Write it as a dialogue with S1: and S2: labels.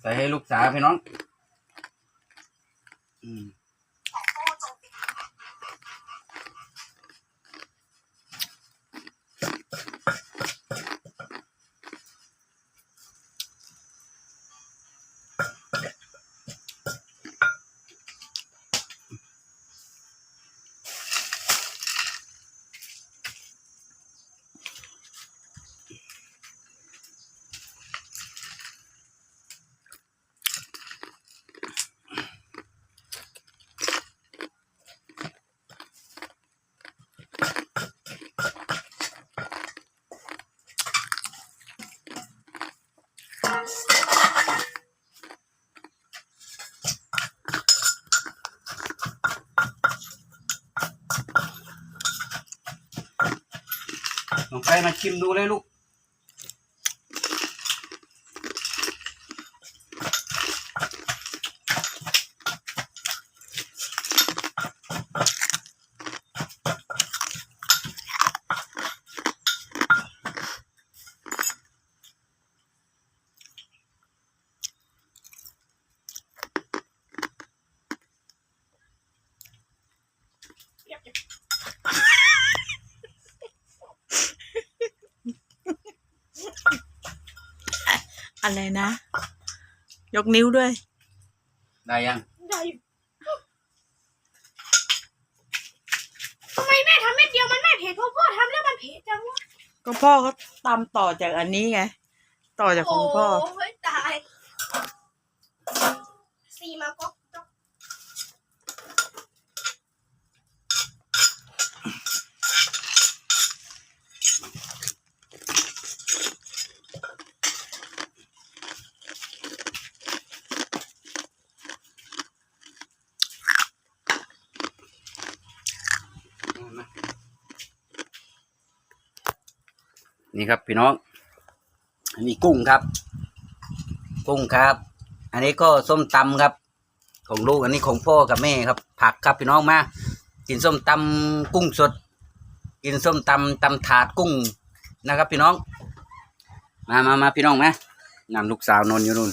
S1: ใส่ให้ลูกสาวพี่น้อง อืม ลองไปมาชิมดูเลยลูก
S2: อะไรนะ ยกนิ้วด้วย
S1: ได้ยัง
S3: ได้อยู่ทำไมแม่ทำเม็ดเดียวมันไม่เผ็ดเพราะพ่อทำแล้วมันเผ็ดจังวะ
S2: ก็พ่อเขาตามต่อจากอันนี้ไง ต่อจากของพ่อ
S3: โอ้ยตาย ซีมาก็
S1: นี่ครับพี่น้องอันนี้กุ้งครับ กุ้งครับ อันนี้ก็ส้มตำครับ ของลูกอันนี้ของพ่อกับแม่ครับ ผักครับพี่น้องมากินส้มตำกุ้งสด กินส้มตำตำถาดกุ้งนะครับ พี่น้อง มามามาพี่น้องมานำลูกสาวนอนอยู่นู่น